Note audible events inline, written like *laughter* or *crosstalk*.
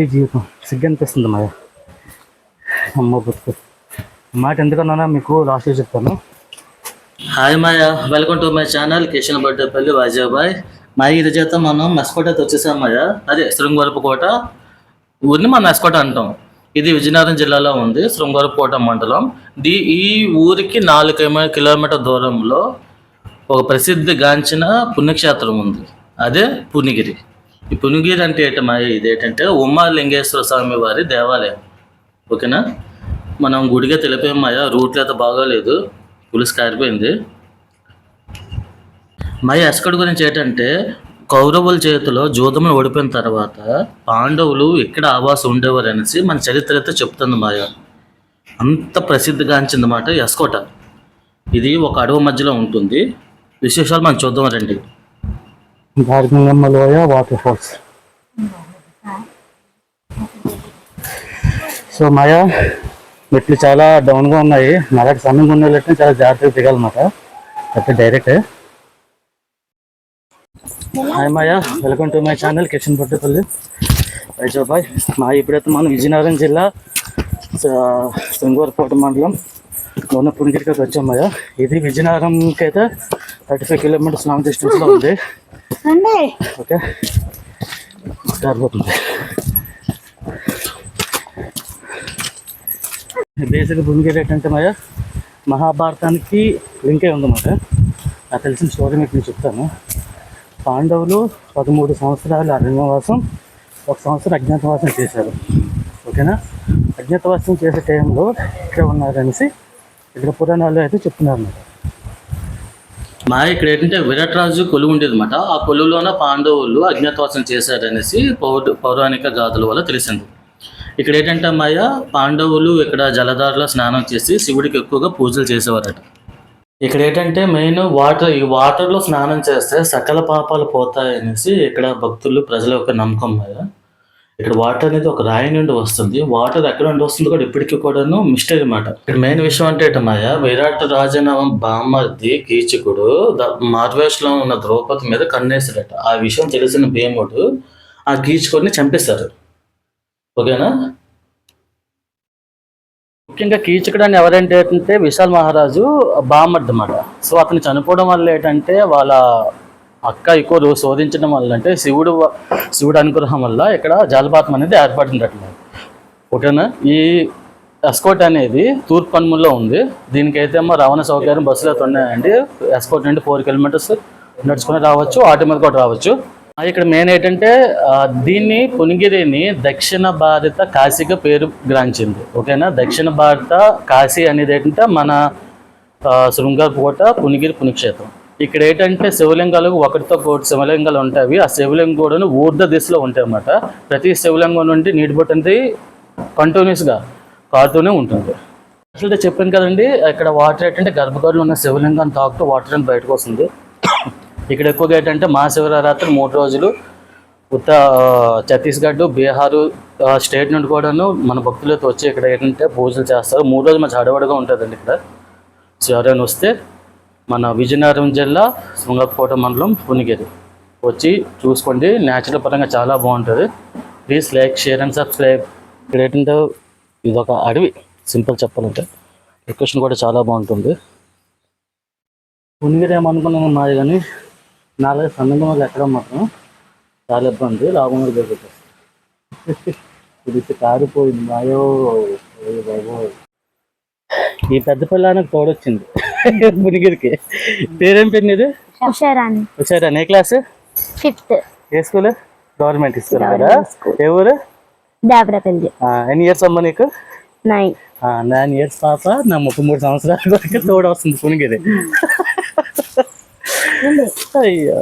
ఈ జీవితం సిగ్గు అనిపిస్తుంది అమ్మ బతుకు. మాట ఎందుకన్నా మీకు లాస్ట్ చెప్తాను. Hi Maya welcome to my channel Kishan Baddapalli వాజాబాయ్ మా ఇది చేత మనం మెస్కోట వచ్చేసాం మాయ. అదే శృంగవరపు కోట. ఊరిని మనం మెస్కోట అంటాం. ఇది విజయనగరం జిల్లాలో ఉంది శృంగవరపు కోట మండలం. దీ ఈ ఊరికి నాలుగు కిలోమీటర్ దూరంలో ఒక ప్రసిద్ధి గాంచిన పుణ్యక్షేత్రం ఉంది. అదే పునిగిరి ఈ పునిగిరి అంటే ఏంటమ్మా ఇది ఏంటంటే ఉమాలింగేశ్వర స్వామి వారి దేవాలయం. ఓకేనా? మనం గుడిగా తెలిపేమయ్యా రూట్లు అయితే బాగోలేదు. పులుసు కారిపోయింది మయ అస్కడ్ గురించి ఏంటంటే కౌరవుల చేతిలో జూదములు ఓడిపోయిన తర్వాత పాండవులు ఎక్కడ ఆవాసం ఉండేవారు అనేసి మన చరిత్ర అయితే చెప్తుంది మాయ. అంత ప్రసిద్ధిగాంచింది అన్నమాట ఎస్కోట ఇది ఒక అడవి మధ్యలో ఉంటుంది. విశేషాలు మనం చూద్దాం రండి. భారగంగమ్మ లోయ వాటర్ ఫాల్స్ సో మాయ మెట్లు చాలా డౌన్గా ఉన్నాయి మనకి సమయం ఉండేటట్టు చాలా జాగ్రత్తగా దిగాలన్నమాట అయితే direct hi Maya welcome to my channel Kishan Pattupalli వైజాబాయ్ మా ఇప్పుడైతే మనం విజయనగరం జిల్లా శృంగవరకోట మండలం లోన పుణ్యగిరికి వచ్చాం మాయా ఇది విజయనగరంకి అయితే థర్టీ ఫైవ్ కిలోమీటర్స్ లాంగ్ డిస్టెన్స్లో ఉంది. ఓకే. బేసిక్ భూమికి ఏంటంటే మాయ మహాభారతానికి లింకే ఉందన్నమాట నాకు తెలిసిన స్టోరీ మీకు నేను చెప్తాను. పాండవులు పదమూడు సంవత్సరాలు అరణ్యవాసం ఒక సంవత్సరం అజ్ఞాతవాసం చేశారు. ఓకేనా? అజ్ఞాతవాసం చేసే టైంలో ఇక్కడ ఉన్నారనేసి ఇక్కడ పురాణాలు అయితే చెప్తున్నారు అన్నమాట మా ఇక్కడ ఏంటంటే విరాట్ రాజు కొలువు ఉండేది అనమాట ఆ కొలువులోన పాండవులు అజ్ఞాతవాసం చేశారనేసి పౌర పౌరాణిక గాథల వల్ల తెలిసింది. ఇక్కడ ఏంటంటే అమ్మాయ పాండవులు ఇక్కడ జలధారలో స్నానం చేసి శివుడికి ఎక్కువగా పూజలు చేసేవారట. ఇక్కడ ఏంటంటే మెయిన్ వాటర్ ఈ వాటర్లో స్నానం చేస్తే సకల పాపాలు పోతాయనేసి ఇక్కడ భక్తులు ప్రజల యొక్క నమ్మకం మాయ. ఇక్కడ వాటర్ అనేది ఒక రాయి నుండి వస్తుంది. వాటర్ ఎక్కడ నుండి వస్తుంది కూడా ఇప్పటికీ కూడాను మిస్టరీ అన్నమాట. ఇక్కడ మెయిన్ విషయం అంటే మాయ విరాట్ రాజనామం బామ్మర్ది కీచకుడు మార్వేష్లో ఉన్న ద్రౌపది మీద కన్నేశాడట. ఆ విషయం తెలిసిన భీముడు ఆ కీచకుడిని చంపేశారు. ఓకేనా? ముఖ్యంగా కీచకుడు అని ఎవరంటే ఏంటంటే విశాల్ మహారాజు బామ్మర్ది అన్నమాట సో అతను చనిపోవడం వల్ల ఏంటంటే వాళ్ళ అక్క ఎక్కువ రోజు శోధించడం వల్ల అంటే శివుడు శివుడు అనుగ్రహం వల్ల ఇక్కడ జలపాతం అనేది ఏర్పడింది అట్లా ఓకేనా? ఈ ఎస్కోట్ అనేది తూర్పు పన్ముల్లో ఉంది. దీనికైతే మా రవాణా సౌకర్యం బస్సులు అయితే ఉన్నాయండి. ఎస్కోట్ నుండి ఫోర్ కిలోమీటర్స్ నడుచుకుని రావచ్చు. ఆటో మీద కూడా రావచ్చు. ఇక్కడ మెయిన్ ఏంటంటే దీన్ని పునిగిరిని దక్షిణ భారత కాశీగా పేరు గ్రాంచింది. ఓకేనా? దక్షిణ భారత కాశీ అనేది ఏంటంటే మన ఆ, శృంగారకోట పునిగిరి పుణ్యక్షేత్రం. ఇక్కడ ఏంటంటే శివలింగాలు ఒకటితో కోటి శివలింగాలు ఉంటాయి. ఆ శివలింగం కూడా ఊర్ధ దిశలో ఉంటాయి అన్నమాట ప్రతి శివలింగం నుండి నీటి బొట్టు అనేది కంటిన్యూస్గా కారుతూనే ఉంటుంది. అసలు చెప్పాను కదండి ఇక్కడ వాటర్ ఏంటంటే గర్భగడులు ఉన్న శివలింగాన్ని తాకుతూ వాటర్ అని బయటకు వస్తుంది. ఇక్కడ ఎక్కువగా ఏంటంటే మహాశివరాత్రి మూడు రోజులు ఉత్త ఛత్తీస్గఢ్ బీహారు స్టేట్ నుండి కూడాను మన భక్తులతో వచ్చి ఇక్కడ ఏంటంటే పూజలు చేస్తారు. మూడు రోజులు మంచి హడవడిగా ఉంటుందండి ఇక్కడ. సో ఎవరైనా వస్తే మన విజయనగరం జిల్లా శృంగకోట మండలం పునిగిరి వచ్చి చూసుకోండి. న్యాచురల్ పరంగా చాలా బాగుంటుంది. Please like share and subscribe ఇక్కడ ఏంటంటే ఇది ఒక అడవి. సింపుల్ చెప్పాలంటే. లొకేషన్ కూడా చాలా బాగుంటుంది. పునిగిరి ఏమనుకున్నాను మాది కానీ నాలుగు సందర్భం వాళ్ళు ఎక్కడం మాత్రం చాలా ఇబ్బంది. లాభం కూడా దొరుకుతుంది. ఇది కారిపోయింది. మాయో ఓయ్ ఈ పెద్ద పిల్లానికి తోడొచ్చింది. *laughs* పునిగిరికి పేరేం పేరు ఇది హుషారాణి వచ్చారా ఏ క్లాస్? ఫిఫ్త్. ఏ స్కూల్? గవర్నమెంట్ స్కూల్ కదా? ఏ ఊరు? దేవరపల్లి ఆ, ఎన్ని ఇయర్స్ అమ్మ నీకు? నైన్. నైన్ ఇయర్స్ పాప. నా ముప్పై మూడు సంవత్సరాల వరకు తోడు వస్తుంది పునిగిరి అయ్యో.